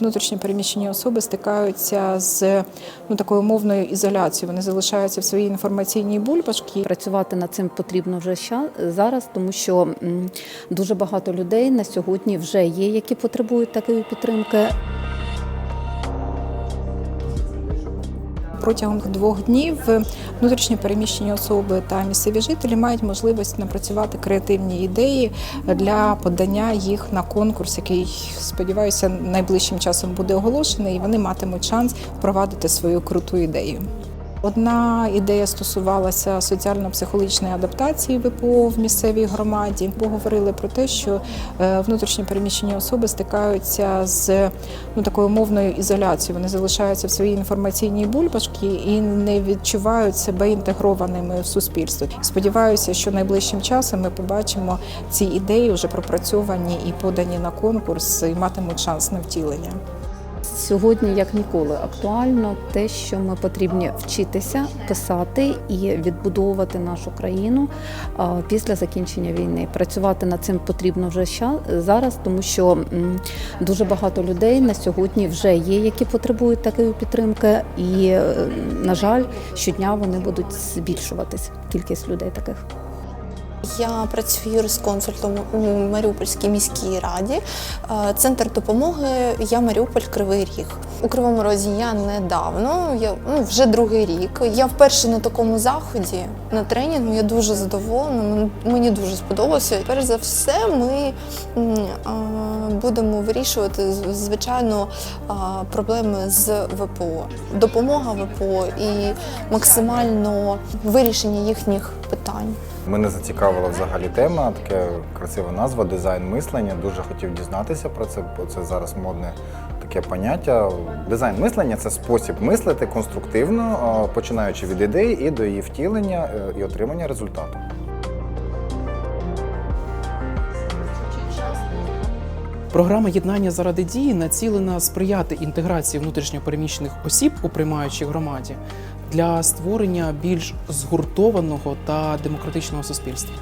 Внутрішньо переміщені особи стикаються з ну такою мовною ізоляцією. Вони залишаються в своїй інформаційній бульбашці. Працювати над цим потрібно вже зараз, тому що дуже багато людей на сьогодні вже є, які потребують такої підтримки. Протягом двох днів внутрішньо переміщені особи та місцеві жителі мають можливість напрацювати креативні ідеї для подання їх на конкурс, який сподіваюся найближчим часом буде оголошений, і вони матимуть шанс впровадити свою круту ідею. Одна ідея стосувалася соціально-психологічної адаптації ВПО в місцевій громаді. Бо говорили про те, що е, внутрішньо переміщені особи стикаються з ну такою мовною ізоляцією. Вони залишаються в своїй інформаційній бульбашці і не відчувають себе інтегрованими в суспільство. Сподіваюся, що найближчим часом ми побачимо ці ідеї вже пропрацьовані і подані на конкурс, і матимуть шанс на втілення. Сьогодні, як ніколи, актуально те, що ми потрібні вчитися писати і відбудовувати нашу країну після закінчення війни. Працювати над цим потрібно вже зараз, тому що дуже багато людей на сьогодні вже є, які потребують такої підтримки, і е, на жаль, щодня вони будуть збільшуватись. Кількість людей таких. Я працюю юрисконсультом у Маріупольській міській раді. Е, Центр допомоги Я Маріуполь Кривий Ріг. У Кривому Розі я недавно, я ну, вже другий рік. Я вперше на такому заході на тренінгу. Я дуже задоволена. Мені дуже сподобалося. Перш за все, ми будемо вирішувати звичайно проблеми з ВПО, допомога ВПО і максимально вирішення їхніх питань. Мене зацікавила взагалі тема, така красива назва дизайн мислення. Дуже хотів дізнатися про це, бо це зараз модне таке поняття. Дизайн мислення це спосіб мислити конструктивно, починаючи від ідеї і до її втілення е, і отримання результату. Програма єднання заради дії націлена сприяти інтеграції внутрішньопереміщених осіб у приймаючій громаді для створення більш згуртованого та демократичного суспільства.